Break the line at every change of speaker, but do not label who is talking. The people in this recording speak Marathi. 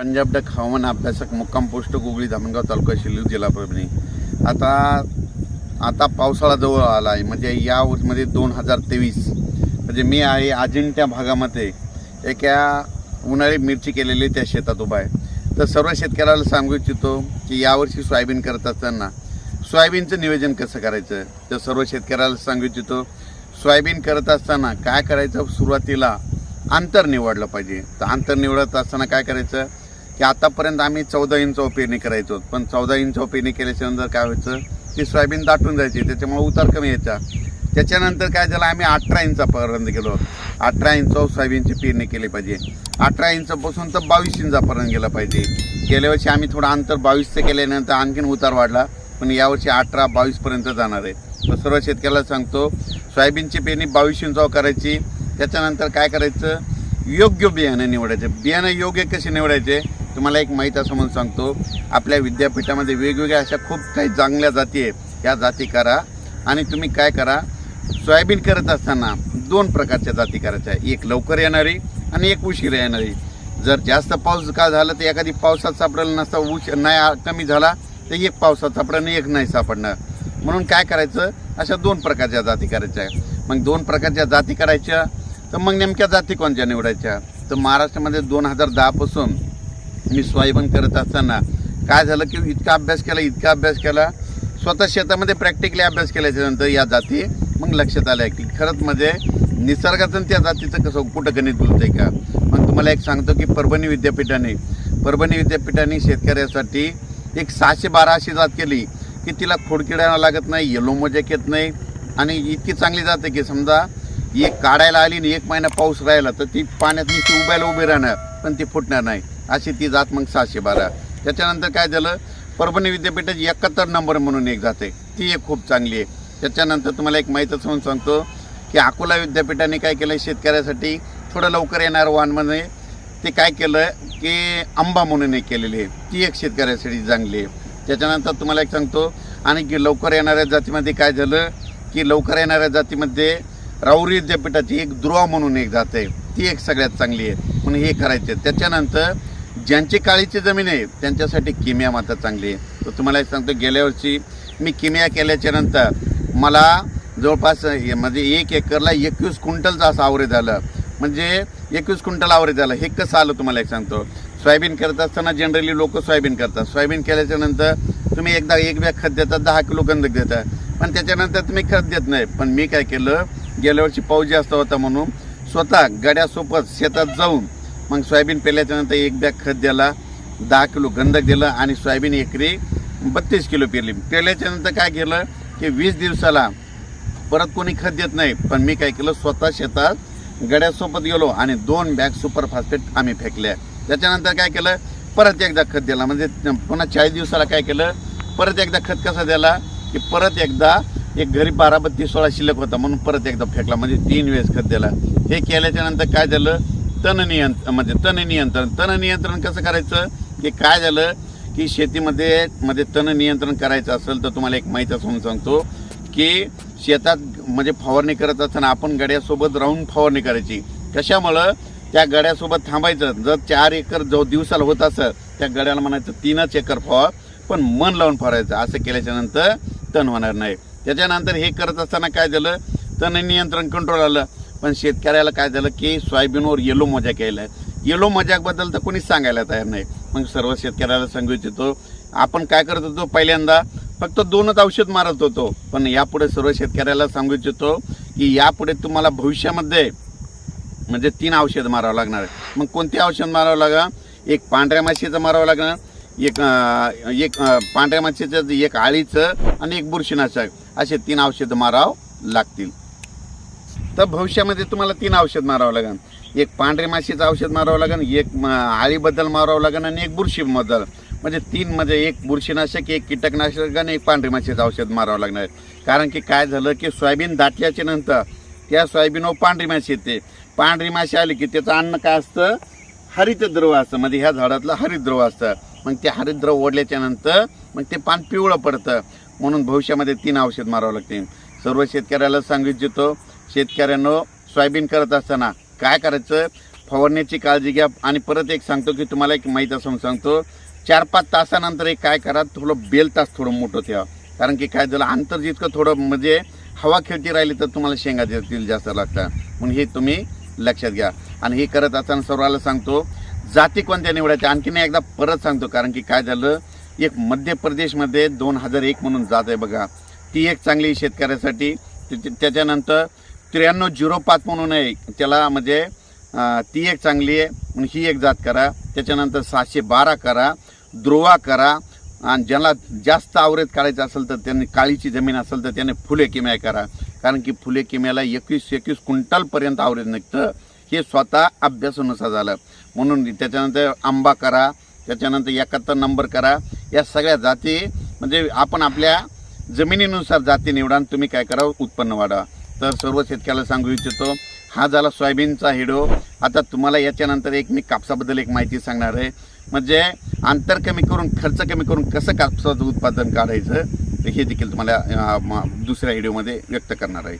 पंजाब डक हवामान अभ्यासक मुक्काम पोस्ट गुगळी धामणगाव तालुका शिल्लू जिल्हा परभणी. आता आता पावसाळा जवळ आला आहे म्हणजे या वर्षमध्ये दोन हजार तेवीस म्हणजे मी आहे अजिंठ्या भागामध्ये. एका उन्हाळी मिरची केलेली त्या शेतात उभा आहे. तर सर्व शेतकऱ्याला सांगू इच्छितो की यावर्षी सोयाबीन करत असताना सोयाबीनचं नियोजन कसं करायचं? तर सर्व शेतकऱ्याला सांगू इच्छितो सोयाबीन करत असताना काय करायचं? सुरुवातीला अंतर निवडलं पाहिजे. तर अंतर निवडत असताना काय करायचं? की आतापर्यंत आम्ही चौदा इंच पेरणी करायचो. पण चौदा इंच पेरणी केल्याच्यानंतर काय व्हायचं? की सोयाबीन दाटून जायची. त्याच्यामुळे उतार कमी यायचा. त्याच्यानंतर काय झालं? आम्ही अठरा इंचापर्यंत गेलो. अठरा इंच सोयाबीनची पेरणी केली पाहिजे. अठरा इंचापासून तर बावीस इंचापर्यंत गेलं पाहिजे. गेल्या वर्षी आम्ही थोडं अंतर बावीसचं केल्यानंतर आणखीन उतार वाढला. पण यावर्षी अठरा बावीसपर्यंत जाणार आहे. तर सर्व शेतकऱ्याला सांगतो सोयाबीनची पेरणी बावीस इंचाव करायची. त्याच्यानंतर काय करायचं? योग्य बियाणं निवडायचं. बियाणं योग्य कसे निवडायचे? तुम्हाला एक माहीत असं म्हणून सांगतो आपल्या विद्यापीठामध्ये वेगवेगळ्या अशा खूप काही चांगल्या जाती आहेत. या जाती करा आणि तुम्ही काय करा सोयाबीन करत असताना दोन प्रकारच्या जाती करायच्या. एक लवकर येणारी आणि एक उशिरा येणारी. जर जास्त पाऊस का झाला तर एखादी पावसात सापडलं नसता उश नाही कमी झाला तर एक पावसात सापडणं एक नाही सापडणार म्हणून काय करायचं अशा दोन प्रकारच्या जाती करायच्या. मग दोन प्रकारच्या जाती करायच्या तर मग नेमक्या जाती कोणत्या निवडायच्या? तर महाराष्ट्रामध्ये दोन हजार दहापासून मी स्वायबन करत असताना काय झालं की इतका अभ्यास केला इतका अभ्यास केला स्वतः शेतामध्ये प्रॅक्टिकली अभ्यास केल्याच्यानंतर या जाती मग लक्षात आल्या की खरंच म्हणजे निसर्गाचं त्या जातीचं कसं कुठं गणित बोलतंय का? मग तुम्हाला एक सांगतो की परभणी विद्यापीठाने परभणी विद्यापीठाने शेतकऱ्यासाठी एक सहाशे बारा अशी जात केली की तिला खोडकिडा लागत नाही येलो मोजॅक येत नाही आणि इतकी चांगली जाते की समजा एक काढायला आली आणि एक महिना पाऊस राहिला तर ती पाण्यात नुसती उभायला उभी राहणार पण ती फुटणार नाही. अशी ती जात मग सहाशे बारा. त्याच्यानंतर काय झालं? परभणी विद्यापीठाची एकाहत्तर नंबर म्हणून एक जाते. ती एक खूप चांगली आहे. त्याच्यानंतर तुम्हाला एक माहीतच म्हणून सांगतो की अकोला विद्यापीठाने काय केलं? शेतकऱ्यासाठी थोडं लवकर येणार वाहनमध्ये ते काय केलं की आंबा म्हणून एक केलेली आहे. ती एक शेतकऱ्यासाठी चांगली आहे. त्याच्यानंतर तुम्हाला एक सांगतो आणि की लवकर येणाऱ्या जातीमध्ये काय झालं की लवकर येणाऱ्या जातीमध्ये राऊरी विद्यापीठाची एक ध्रुवा म्हणून एक जात आहे. ती एक सगळ्यात चांगली आहे. म्हणून हे करायचे. त्याच्यानंतर ज्यांची काळीची जमीन आहे त्यांच्यासाठी किमिया माता चांगली आहे. तर तुम्हाला एक सांगतो गेल्या वर्षी मी किमिया केल्याच्यानंतर मला जवळपास हे म्हणजे एक एकरला एकवीस क्विंटलचं असं आवरे झालं. म्हणजे एकवीस क्विंटल आवरे झालं. हे कसं आलं तुम्हाला एक सांगतो. सोयाबीन करत असताना जनरली लोक सोयाबीन करतात. सोयाबीन केल्याच्यानंतर तुम्ही एकदा एक बॅग खत देतात दहा किलो गंधक देता. पण त्याच्यानंतर तुम्ही खत देत नाही. पण मी काय केलं गेल्या वर्षी पाऊस जास्त होता म्हणून स्वतः गड्यासोबत शेतात जाऊन मग सोयाबीन पेरल्याच्यानंतर एक बॅग खत दिला दहा किलो गंधक दिलं आणि सोयाबीन एकरी बत्तीस किलो पेरली. पेरल्याच्यानंतर काय केलं की वीस दिवसाला परत कोणी खत देत नाही पण मी काय केलं स्वतः शेतात गड्यासोबत गेलो आणि दोन बॅग सुपर फास्फेट आम्ही फेकल्या. त्याच्यानंतर काय केलं परत एकदा खत दिला. म्हणजे पुन्हा चाळीस दिवसाला काय केलं परत एकदा खत कसा दिला की परत एकदा एक घरी बारा बत्तीस सोळा शिल्लक होता म्हणून परत एकदा फेकला. म्हणजे तीन वेळेस खत दिला. हे केल्याच्यानंतर काय झालं तण नियंत्रण म्हणजे तण नियंत्रण तण नियंत्रण कसं करायचं? की काय झालं? की शेतीमध्ये मध्ये तण नियंत्रण करायचं असेल तर तुम्हाला एक माहीत असं सांगतो की शेतात म्हणजे फवारणी करत असताना आपण गड्यासोबत राहून फवारणी करायची. कशामुळं? त्या गड्यासोबत थांबायचं. जर चार एकर जो दिवसाला होत असं त्या गड्याला म्हणायचं तीनच एकर फवार. पण मन लावून फवारायचं. असं केल्याच्यानंतर तण होणार नाही. त्याच्यानंतर हे करत असताना काय झालं? तण नियंत्रण कंट्रोल आलं. पण शेतकऱ्याला काय झालं की सोयाबीनवर येलो मजाक यायला येलो मजाकबद्दल तर कोणीच सांगायला तयार नाही. मग सर्व शेतकऱ्याला सांगू इच्छितो आपण काय करत होतो पहिल्यांदा फक्त दोनच औषध मारत होतो. पण यापुढे सर्व शेतकऱ्याला सांगू इच्छितो की यापुढे तुम्हाला भविष्यामध्ये म्हणजे तीन औषध मारावं लागणार आहे. मग कोणते औषध मारावं लागा? एक पांढऱ्या माशीचं मारावं लागणार एक एक पांढऱ्या माशीचं एक आळीचं आणि एक बुरशीनाशक. असे तीन औषधं मारावं लागतील. तर भविष्यामध्ये तुम्हाला तीन औषध मारावं लागेल एक पांढरी माशीचं औषध मारावं लागेल एक म, आळीबद्दल मारावं लागेल आणि एक बुरशीबद्दल. म्हणजे तीन म्हणजे एक बुरशीनाशक एक कीटकनाशक आणि एक पांढरी माशीचं औषध मारावं लागणार. आहे कारण की काय झालं की सोयाबीन दाटल्याच्या नंतर त्या सोयाबीनवर पांढरी माशी येते. पांढरी माशी आली की त्याचं अन्न काय असतं? हरितद्रव असतं. म्हणजे ह्या झाडातलं हरितद्रव असतं. मग ते हरितद्रव ओढल्याच्या नंतर मग ते पान पिवळं पडतं. म्हणून भविष्यामध्ये तीन औषध मारावं लागते सर्व शेतकऱ्याला सांगू इच्छितो शेतकऱ्यांनो सोयाबीन करत असताना काय करायचं? फवारण्याची काळजी घ्या आणि परत एक सांगतो की तुम्हाला एक माहीत असून सांगतो चार पाच तासानंतर एक काय करा थोडं बेल तास थोडं मोठं ठेवा. कारण की काय झालं अंतर जितकं थोडं म्हणजे हवा खेळती राहिली तर तुम्हाला शेंगा देतील जास्त लागतात. म्हणून हे तुम्ही लक्षात घ्या. आणि हे करत असताना सर्वाला सांगतो जाती कोणत्या निवडायच्या? आणखीन एकदा परत सांगतो कारण की काय झालं एक मध्य प्रदेशमध्ये दोन हजार एक म्हणून जात आहे बघा. ती एक चांगली शेतकऱ्यासाठी त्याच्यानंतर त्र्याण्णव झिरो पाच म्हणून आहे. त्याला म्हणजे ती एक चांगली आहे म्हणून ही एक जात करा. त्याच्यानंतर सहाशे बारा करा द्रोवा करा आणि ज्याला जास्त आवरेज काढायचं असेल तर त्यांनी काळीची जमीन असेल तर त्याने फुले किम्या करा. कारण की फुले किम्याला एकवीस एकवीस क्विंटलपर्यंत आवरेज निघतं. हे स्वतः अभ्यासानुसार झालं. म्हणून त्याच्यानंतर आंबा करा त्याच्यानंतर एकाहत्तर नंबर करा. या सगळ्या जाती म्हणजे आपण आपल्या जमिनीनुसार जाती निवडा आणि तुम्ही काय करा उत्पन्न वाढवा. तर सर्व शेतकऱ्याला सांगू इच्छितो हा झाला सोयाबीनचा हिडो. आता तुम्हाला याच्यानंतर एक मी कापसाबद्दल एक माहिती सांगणार आहे. म्हणजे अंतर कमी करून खर्च कमी करून कसं कापसाचं उत्पादन काढायचं हे देखील तुम्हाला दुसऱ्या व्हिडिओमध्ये व्यक्त करणार आहे.